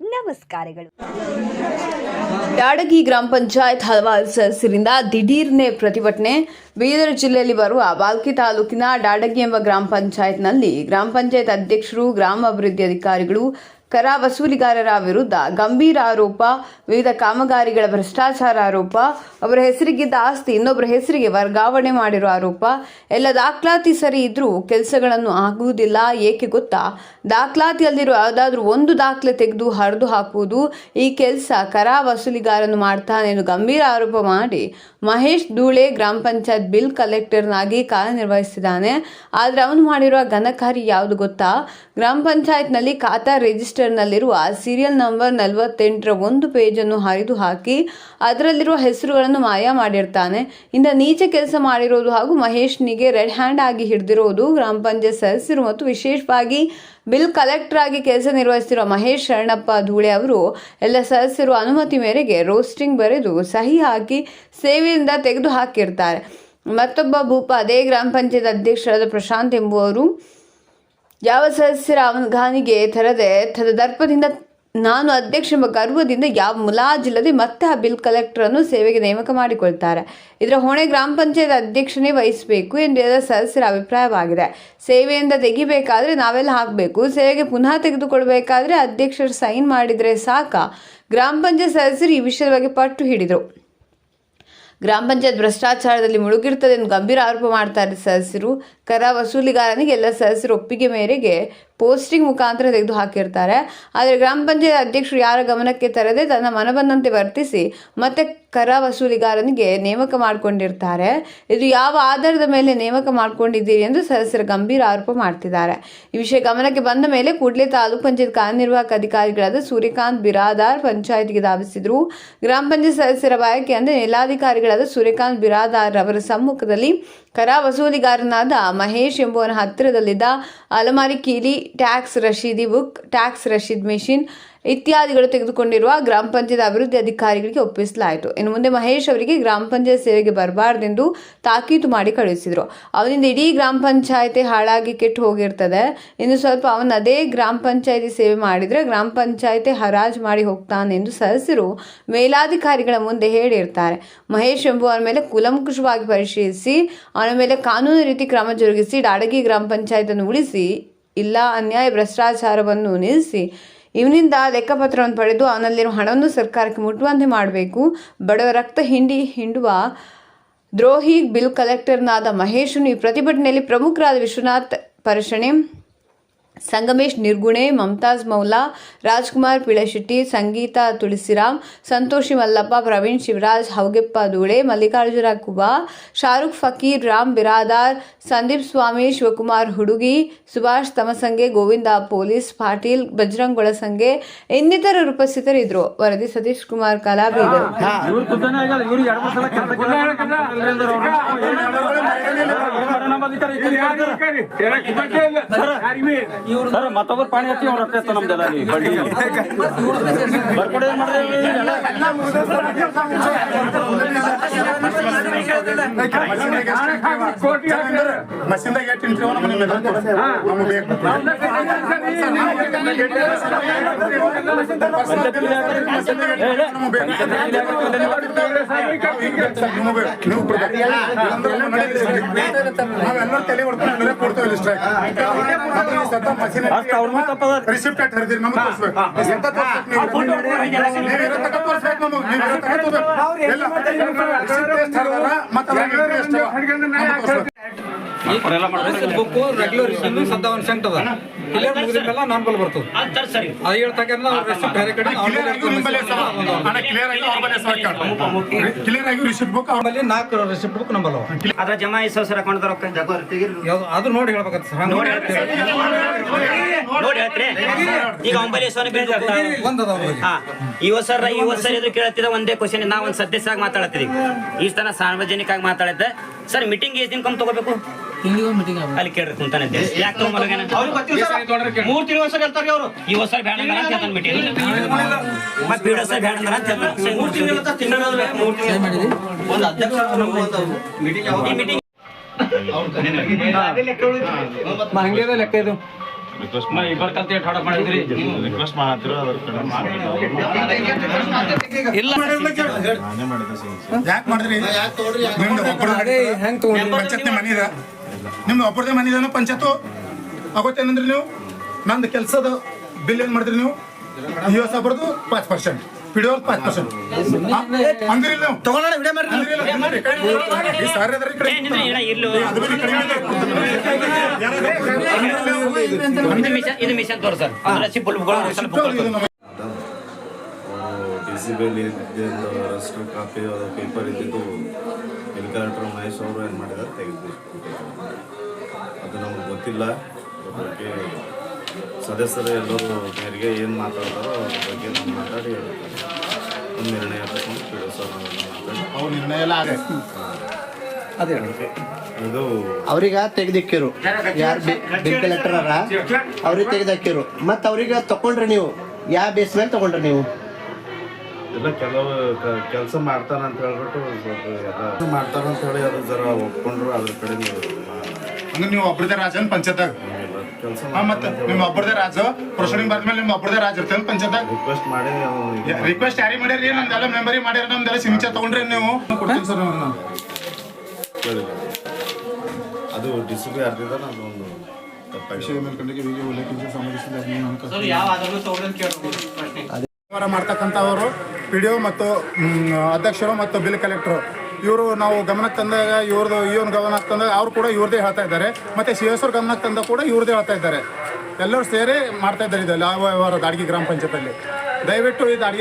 ನಮಸ್ಕಾರಗಳು. ಯಾಡಗಿ ಗ್ರಾಮ ಪಂಚಾಯತ್ ಹಲವಾರು ಸದಸ್ಯರಿಂದ ದಿಢೀರ್ನೆ ಪ್ರತಿಭಟನೆ. ಬೀದರ್ ಜಿಲ್ಲೆಯಲ್ಲಿ ಬರುವ ಬಾಲ್ಕಿ ತಾಲೂಕಿನ ಡಾಡಗಿ ಎಂಬ ಗ್ರಾಮ ಪಂಚಾಯತ್ನಲ್ಲಿ ಗ್ರಾಮ ಪಂಚಾಯತ್ ಅಧ್ಯಕ್ಷರು ಗ್ರಾಮ ಅಭಿವೃದ್ಧಿ ಅಧಿಕಾರಿಗಳು ಕರ ವಸೂಲಿಗಾರರ ವಿರುದ್ಧ ಗಂಭೀರ ಆರೋಪ, ವಿವಿಧ ಕಾಮಗಾರಿಗಳ ಭ್ರಷ್ಟಾಚಾರ ಆರೋಪ, ಅವರ ಹೆಸರಿಗಿದ್ದ ಆಸ್ತಿ, ಇನ್ನೊಬ್ಬರ ಹೆಸರಿಗೆ ವರ್ಗಾವಣೆ ಮಾಡಿರೋ ಆರೋಪ. ಎಲ್ಲ ದಾಖಲಾತಿ ಸರಿ ಇದ್ರೂ ಕೆಲಸಗಳನ್ನು ಆಗುವುದಿಲ್ಲ. ಏಕೆ ಗೊತ್ತಾ? ದಾಖಲಾತಿಯಲ್ಲಿರುವ ಯಾವುದಾದ್ರೂ ಒಂದು ದಾಖಲೆ ತೆಗೆದು ಹರಿದು ಹಾಕುವುದು ಈ ಕೆಲಸ ಕರ ವಸೂಲಿಗಾರನು ಮಾಡ್ತಾನೆ ಎಂದು ಗಂಭೀರ ಆರೋಪ ಮಾಡಿ ಮಹೇಶ್ ಧೂಳೆ ಗ್ರಾಮ ಪಂಚಾಯತ್ ಬಿಲ್ ಕಲೆಕ್ಟರ್ನಾಗಿ ಕಾರ್ಯನಿರ್ವಹಿಸಿದ್ದಾನೆ. ಆದರೆ ಅವನು ಮಾಡಿರುವ ಘನಕಾರಿ ಯಾವುದು ಗೊತ್ತಾ? ಗ್ರಾಮ ಪಂಚಾಯತ್ನಲ್ಲಿ ಖಾತಾ ರಿಜಿಸ್ಟರ್ನಲ್ಲಿರುವ ಸೀರಿಯಲ್ ನಂಬರ್ ನಲವತ್ತೆಂಟರ ಒಂದು ಪೇಜನ್ನು ಹರಿದು ಹಾಕಿ ಅದರಲ್ಲಿರುವ ಹೆಸರುಗಳನ್ನು ಮಾಯ ಮಾಡಿರ್ತಾನೆ. ಇಂದ ನೀಚ ಕೆಲಸ ಮಾಡಿರೋದು ಹಾಗೂ ಮಹೇಶ್ನಿಗೆ ರೆಡ್ ಹ್ಯಾಂಡ್ ಆಗಿ ಹಿಡಿದಿರೋದು ಗ್ರಾಮ ಪಂಚಾಯತ್ ಸದಸ್ಯರು ಮತ್ತು ವಿಶೇಷವಾಗಿ ಬಿಲ್ ಕಲೆಕ್ಟರ್ ಆಗಿ ಕೆಲಸ ನಿರ್ವಹಿಸಿರುವ ಮಹೇಶ್ ಶರಣಪ್ಪ ಧೂಳೆ ಅವರು ಎಲ್ಲ ಸದಸ್ಯರು ಅನುಮತಿ ಮೇರೆಗೆ ರೋಸ್ಟಿಂಗ್ ಬರೆದು ಸಹಿ ಹಾಕಿ ಸೇವೆಯಿಂದ ತೆಗೆದು ಹಾಕಿರ್ತಾರೆ ಮತ್ತೊಬ್ಬ ಭೂಪ, ಅದೇ ಗ್ರಾಮ ಪಂಚಾಯತ್ ಅಧ್ಯಕ್ಷರಾದ ಪ್ರಶಾಂತ್ ಎಂಬುವರು ಯಾವ ಸದಸ್ಯರ ಅವಗಾನಿಗೆ ತರದೆ ದರ್ಪದಿಂದ ನಾನು ಅಧ್ಯಕ್ಷ ಎಂಬ ಗರ್ವದಿಂದ ಯಾವ ಮುಲಾಜಿಲ್ಲದೆ ಮತ್ತೆ ಆ ಬಿಲ್ ಕಲೆಕ್ಟರನ್ನು ಸೇವೆಗೆ ನೇಮಕ ಮಾಡಿಕೊಳ್ತಾರೆ. ಇದರ ಹೊಣೆ ಗ್ರಾಮ ಪಂಚಾಯತ್ ಅಧ್ಯಕ್ಷನೇ ವಹಿಸಬೇಕು ಎಂದು ಎಲ್ಲ ಸದಸ್ಯರ ಅಭಿಪ್ರಾಯವಾಗಿದೆ. ಸೇವೆಯಿಂದ ತೆಗಿಬೇಕಾದ್ರೆ ನಾವೆಲ್ಲ ಹಾಕಬೇಕು. ಸೇವೆಗೆ ಪುನಃ ತೆಗೆದುಕೊಳ್ಬೇಕಾದ್ರೆ ಅಧ್ಯಕ್ಷರು ಸೈನ್ ಮಾಡಿದರೆ ಸಾಕ? ಗ್ರಾಮ ಪಂಚಾಯತ್ ಸದಸ್ಯರು ಈ ವಿಷಯದ ಬಗ್ಗೆ ಪಟ್ಟು ಹಿಡಿದರು. ಗ್ರಾಮ ಪಂಚಾಯತ್ ಭ್ರಷ್ಟಾಚಾರದಲ್ಲಿ ಮುಳುಗಿರ್ತದೆ ಎಂದು ಗಂಭೀರ ಆರೋಪ ಮಾಡ್ತಾರೆ ಸದಸ್ಯರು ಕರ ವಸೂಲಿಗಾರನಿಗೆ ಎಲ್ಲ ಸದಸ್ಯರು ಒಪ್ಪಿಗೆ ಮೇರೆಗೆ ಪೋಸ್ಟಿಂಗ್ ಮುಖಾಂತರ ತೆಗೆದು ಹಾಕಿರ್ತಾರೆ. ಆದರೆ ಗ್ರಾಮ ಪಂಚಾಯತ್ ಅಧ್ಯಕ್ಷರು ಯಾರ ಗಮನಕ್ಕೆ ತರದೆ ತನ್ನ ಮನಬಂದಂತೆ ವರ್ತಿಸಿ ಮತ್ತೆ ಕರ ವಸೂಲಿಗಾರನಿಗೆ ನೇಮಕ ಮಾಡಿಕೊಂಡಿರ್ತಾರೆ. ಇದು ಯಾವ ಆಧಾರದ ಮೇಲೆ ನೇಮಕ ಮಾಡಿಕೊಂಡಿದ್ದೀರಿ ಎಂದು ಸದಸ್ಯರು ಗಂಭೀರ ಆರೋಪ ಮಾಡ್ತಿದ್ದಾರೆ. ಈ ವಿಷಯ ಗಮನಕ್ಕೆ ಬಂದ ಮೇಲೆ ಕೂಡಲೇ ತಾಲೂಕು ಪಂಚಾಯತ್ ಕಾರ್ಯನಿರ್ವಾಹಕ ಅಧಿಕಾರಿಗಳಾದ ಸೂರ್ಯಕಾಂತ್ ಬಿರಾದಾರ್ ಪಂಚಾಯತ್ಗೆ ಧಾವಿಸಿದ್ರು. ಗ್ರಾಮ ಪಂಚಾಯತ್ ಸದಸ್ಯರ ಬಾಯಕೆ ಅಂದರೆ ಜಿಲ್ಲಾಧಿಕಾರಿಗಳಾದ ಸೂರ್ಯಕಾಂತ್ ಬಿರಾದಾರ್ ಅವರ ಸಮ್ಮುಖದಲ್ಲಿ ಕರ ವಸೂಲಿಗಾರನಾದ ಮಹೇಶ್ ಎಂಬುವನ ಹತ್ತಿರದಲ್ಲಿದ್ದ ಅಲಮಾರಿ ಕೀಲಿ ಟ್ಯಾಕ್ಸ್ ರಶೀದಿ ಬುಕ್ ಟ್ಯಾಕ್ಸ್ ರಶೀದ್ ಮೆಷಿನ್ ಇತ್ಯಾದಿಗಳು ತೆಗೆದುಕೊಂಡಿರುವ ಗ್ರಾಮ ಪಂಚಾಯತ್ ಅಭಿವೃದ್ಧಿ ಅಧಿಕಾರಿಗಳಿಗೆ ಒಪ್ಪಿಸಲಾಯಿತು. ಇನ್ನು ಮುಂದೆ ಮಹೇಶ್ ಅವರಿಗೆ ಗ್ರಾಮ ಪಂಚಾಯತ್ ಸೇವೆಗೆ ಬರಬಾರ್ದೆಂದು ತಾಕೀತು ಮಾಡಿ ಕಳುಹಿಸಿದರು. ಅವನಿಂದ ಇಡೀ ಗ್ರಾಮ ಪಂಚಾಯತಿ ಹಾಳಾಗಿ ಕೆಟ್ಟು ಹೋಗಿರ್ತದೆ. ಇನ್ನು ಸ್ವಲ್ಪ ಅವನ ಅದೇ ಗ್ರಾಮ ಪಂಚಾಯತಿ ಸೇವೆ ಮಾಡಿದರೆ ಗ್ರಾಮ ಪಂಚಾಯತಿ ಹರಾಜು ಮಾಡಿ ಹೋಗ್ತಾನೆ ಎಂದು ಸದಸ್ಯರು ಮೇಲಾಧಿಕಾರಿಗಳ ಮುಂದೆ ಹೇಳಿರ್ತಾರೆ. ಮಹೇಶ್ ಎಂಬುವರ ಮೇಲೆ ಕುಲಂಕುಷವಾಗಿ ಪರಿಶೀಲಿಸಿ, ಅವನ ಮೇಲೆ ಕಾನೂನು ರೀತಿ ಕ್ರಮ ಜರುಗಿಸಿ ಡಾಡಗಿ ಗ್ರಾಮ ಪಂಚಾಯತನ್ನು ಉಳಿಸಿ, ಇಲ್ಲ ಅನ್ಯಾಯ ಭ್ರಷ್ಟಾಚಾರವನ್ನು ನಿಲ್ಲಿಸಿ ಇವನಿಂದ ಲೆಕ್ಕಪತ್ರವನ್ನು ಪಡೆದು ಅವನಲ್ಲಿರುವ ಹಣವನ್ನು ಸರ್ಕಾರಕ್ಕೆ ಮುಟ್ಟುವಂತೆ ಮಾಡಬೇಕು. ಬಡವ ರಕ್ತ ಹಿಂಡಿ ಹಿಂಡುವ ದ್ರೋಹಿ ಬಿಲ್ ಕಲೆಕ್ಟರ್ನಾದ ಮಹೇಶನು ಈ ಪ್ರತಿಭಟನೆಯಲ್ಲಿ ಪ್ರಮುಖರಾದ ವಿಶ್ವನಾಥ್ ಪರಶಣೆ ಸಂಗಮೇಶ್ ನಿರ್ಗುಣೆ, ಮಮತಾಜ್ ಮೌಲಾ, ರಾಜ್ಕುಮಾರ್ ಪಿಳಶೆಟ್ಟಿ, ಸಂಗೀತಾ ತುಳಸಿರಾಮ್, ಸಂತೋಷಿ ಮಲ್ಲಪ್ಪ, ಪ್ರವೀಣ್ ಶಿವರಾಜ್, ಹೌಗೆಪ್ಪ ಧೂಳೆ, ಮಲ್ಲಿಕಾರ್ಜುನ ಕುಬಾ ಶಾರುಖ್ ಫಕೀರ್, ರಾಮ್ ಬಿರಾದಾರ್, ಸಂದೀಪ್ ಸ್ವಾಮಿ, ಶಿವಕುಮಾರ್ ಹುಡುಗಿ, ಸುಭಾಷ್ ತಮಸಂಗೆ, ಗೋವಿಂದ ಪೊಲೀಸ್, ಪಾಟೀಲ್ ಬಜರಂಗ್ ಸಂಘೆ ಇನ್ನಿತರರು ಉಪಸ್ಥಿತರಿದ್ದರು. ವರದಿ ಸತೀಶ್ ಕುಮಾರ್ ಇವ್ರು ಸರ್ ಮತ್ತೊಬ್ಬರು ಪಾಣಿ ಹತ್ತಿ ಅವ್ರ ಹತ್ತಿರ ನಮ್ದೆಲ್ಲ ಅಲ್ಲಿ ಬಡ್ಡಿ ಬರ್ಕೊಡಿ ಎಷ್ಟು ಇಂಟ್ರಿ ನಮಗೆ ನಮಗೆ ಬೇಕು ನೀವು ನಾವೆಲ್ಲರೂ ತಲೆ ಹೊಡ್ಕೊಂಡು ಅಂದ್ರೆ ಕೊಡ್ತೇವೆ ಅವ್ರನ್ನೂ ತಪ್ಪದ. ರಿಸಿಪ್ಟ್ ಅಟ್ ಹರಿದಿರಿ ನಮ್ಗೆ ತೋರಿಸ್ಬೇಕು. ತೋರಿಸ್ಬೇಕು ನೀವು. ನೀವು ಇರೋ ತಕ ತೋರಿಸ್ಬೇಕು ನಮಗೆ. ನೀವು ಇರೋ ತನಕ ತೋರಿಸ್ಬೇಕು ಎಲ್ಲ ರಿಸಿಪ್ಟ್ ಎಷ್ಟು ಹರಿದಾರ ಮತ್ತೆ ಅದ್ರಾಗ entry ಎಷ್ಟು ನಮ್ಗೆ ತೋರಿಸ್ಬೇಕು. ಅವರೆಲ್ಲ ಮಾಡ್ತಾರೆ. ಬುಕ್ ರೆಗ್ಯುಲರ್ ಸದ್ದ ಒಂದು ಸೆಂಟ್ ಅದ. ಕ್ಲಿಯರ್ ಮುಗಿದ್ಮೇಲೆ ನಾನ್ ಬಲ್ ಬರ್ತದೆ. ಅದು ಹೇಳ್ತಕ್ಕಂಥ ಅವ್ರ ರೆಸಿಪ್ಟ್ ಬೇರೆ ಕಡೆ ಕ್ಲಿಯರ್ ಆಗಿ ನಿಮ್ಮಲ್ಲಿ ಹೆಸರು ಅಣ್ಣ ಕ್ಲಿಯರ್ ಆಗಿ ಅವ್ರ ಬಳಿ ಹೆಸರು ಕ್ಲಿಯರ್ ಆಗಿ ರಿಸಿಪ್ಟ್ ಬುಕ್ ಅವ್ರ ಆಮೇಲೆ ನಾಲ್ಕು ರೆಸಿಪ್ಟ್ ಬುಕ್. ಅದ್ರ ಜಮಾಯಿಸೋ ಸರ್ ಅಕೌಂಟ್ ರೊಕ್ಕ. ಅದು ನೋಡಿ ಹೇಳ್ಬೇಕಂತ ಸರ್. ನೋಡಿ ನೋಡಿ ಹೇಳ್ತ್ರಿ? ಈಗ ಸೋನೆ ಬಿಲ್ ಒಂದದ ಸರ್ ಇದು ಒಂದೇ ಕ್ವಶನ್ ನಾ ಒಂದ್ ಸದ್ಯಸಾಗಿ ಮಾತಾಡತ್ತೀವಿ ಈ ತನ ಸಾರ್ವಜನಿಕ ಆಗಿ ಮಾತಾಡಿದ್ದೆ. ಸರ್ ಮೀಟಿಂಗ್ ಎಷ್ಟು ದಿನ ಕಮ್ ಅಲ್ಲಿ ಕೇಳ್ರಿ ಕುಂತಾನೆ ಯಾಕೆ ಮೂರ್ ತಿಂಗಳು ಸರ್ ಹೇಳ್ತಾರೆ ಅವರು. ಈ ವರ್ಷ ಬೇಡ ಅಂತ ಹೇಳ್ತಾನೆ ಮೀಟಿಂಗ್ ಮತ್ತೆ ಅಂತ ಹೇಳ್ತಾನೆ. ಮೂರ್ ತಿಂಗಳು ಒಂದು ಅಧ್ಯಕ್ಷ ಈ ಮೀಟಿಂಗ್ ಹಂಗೆ ಲೆಕ್ಕ ಇದು. ಇಬ್ಬರು ಕಲ್ತಿ ಹಾಡ ಮಾಡಿದ್ರಿ ರಿಕ್ವೆಸ್ಟ್ ಮಾಡತ್ತಿರೋ ಅದ್ರ ಕಡೆ ಒಬ್ಬರು ಅದೇ ಹೆಂಗ್ ತಗೊಂಡ್ರಿ? ಮನಿ ಇದೆ ನಿಮ್ದು ಒಬ್ಬರದೇ ಮನಿ ಪಂಚಾಯತ್ ಆಗೋತ್ತೇನಂದ್ರಿ ನೀವು? ನಂದು ಕೆಲಸದ ಬಿಲ್ ಏನ್ ಮಾಡಿದ್ರಿ ನೀವು? ಈ ವರ್ಷ ಬರ್ದು ಪಾಚ್ ಪರ್ಸೆಂಟ್ ಪಿಡಿಯೋರ್ ಪಾಚ್ ಪರ್ಸೆಂಟ್ ಅಂದ್ರಿಲ್ಲ ನೀವು. ತಗೊಳ್ಳೋಣ ವಿಡಿಯೋ ಸಾರಿ ಅದ್ರಿ ಈ ಕಡೆ ಅದು ಬರೀ ಕಡಿಮೆ ಇದೆ. ಇದು ಮಿಷನ್ ಅಂದ್ರೆ ಇದ್ದಿದ್ದು ಕಾಪಿ ಪೇಪರ್ ಇದ್ದಿದ್ದು ಬಿಲ್ ಕಲೆಕ್ಟರ್ ಮಹೇಶ್ ಅವರು ಏನು ಮಾಡಿದ್ದಾರೆ ತೆಗೆದು ಅದು ನಮಗೆ ಗೊತ್ತಿಲ್ಲ. ಅದ್ರ ಬಗ್ಗೆ ಸದಸ್ಯರು ಎಲ್ಲರೂ ಮೇರೆಗೆ ಏನು ಮಾತಾಡ್ತಾರೋ ಅದ್ರ ಬಗ್ಗೆ ನಾವು ಮಾತಾಡಿ ಒಂದು ನಿರ್ಣಯ ತಗೊಂಡು ಕೇಳೋ ಸರ್ ಅವ್ರ ನಿರ್ಣಯ ಎಲ್ಲ ಆಗಿದೆ ಇದು ಅವ್ರಿಗೆ ತೆಗ್ದಿಕ್ಕಿರು ಯಾರು ಬಿಲ್ ಕಲೆಕ್ಟರ್ ಅವ್ರಿಗೆ ತೆಗ್ದಾಕಿರು ಮತ್ತ ಅವ್ರಿಗೆ ತಗೊಂಡ್ರಿ ನೀವು. ಯಾವ ಬೇಸ್ ಮೇಲೆ ತಗೊಂಡ್ರಿ ನೀವು? ಎಲ್ಲ ಕೆಲವು ಕೆಲಸ ಮಾಡ್ತಾನ ಅಂತ ಹೇಳ್ಬಿಟ್ಟು ಸ್ವಲ್ಪ ಎಲ್ಲ ಮಾಡ್ತಾರ ಅಂತ ಹೇಳಿ ಅದು ಜರ ಒಪ್ಕೊಂಡ್ರು ಅದ್ರ ಕಡೆ ನೀವು ಅಂದ್ರೆ ನೀವು ಒಬ್ಬರದೇ ರಾಜನ್ ಪಂಚಾಯತ್ದಾಗ? ಕೆಲಸ ಮತ್ತೆ ನಿಮ್ಮ ಒಬ್ಬರದೇ ರಾಜ ಪ್ರೊಸೀಡಿಂಗ್ ಮೇಲೆ ನಿಮ್ಮ ಒಬ್ಬರದೇ ರಾಜ ಇರ್ತೇನೆ ಪಂಚಾಯತ್ದಾಗ? ರಿಕ್ವೆಸ್ಟ್ ಮಾಡಿ ರಿಕ್ವೆಸ್ಟ್ ಯಾರಿಗೆ ಮಾಡ್ಯಾರಿ ನಮ್ದೆಲ್ಲ ಮೆಂಬರಿ ಮಾಡ್ಯಾರ ನಮ್ದೆಲ್ಲ ಸಿಗ್ನೇಚರ್ ತಗೊಂಡ್ರಿ ನೀವು. ಕೊಡ್ತೀನಿ ಸರ್ ನಾನು ಅದು ಡಿ ಸಿ ಪಿ ಅರ್ಧಿದ ನಮ್ದೊಂದು ತಪ್ಪಾಗಿದೆ. ವಿಷಯ ಮೇಲ್ಕಂಡಿಗೆ ವಿಜಯ ಉಲ್ಲೇಖಿಸಿ ಸಂಬಂಧಿಸಿದ ಮಾಡ್ತಕ್ಕಂಥವರು ಪಿ ಡಿ ಒ ಮತ್ತು ಅಧ್ಯಕ್ಷರು ಮತ್ತು ಬಿಲ್ ಕಲೆಕ್ಟರು ಇವರು ನಾವು ಗಮನಕ್ಕೆ ತಂದಾಗ ಇವ್ರದ್ದು ಇವನ್ ಗಮನಕ್ಕೆ ತಂದಾಗ ಅವ್ರು ಕೂಡ ಇವ್ರದೇ ಹೇಳ್ತಾ ಇದ್ದಾರೆ. ಮತ್ತು ಸಿ ಎಸ್ ಅವ್ರ ಗಮನಕ್ಕೆ ತಂದ ಕೂಡ ಇವ್ರದೇ ಹೇಳ್ತಾ ಇದ್ದಾರೆ. ಎಲ್ಲರೂ ಸೇರಿ ಮಾಡ್ತಾ ಇದ್ದಾರೆ ಇದೆಲ್ಲ ಯಾವ ವ್ಯವಹಾರ ದಾಡ್ಗಿ ಗ್ರಾಮ ಪಂಚಾಯತಲ್ಲಿ ದಯವಿಟ್ಟು ಇದು ಅಡಿಗೆ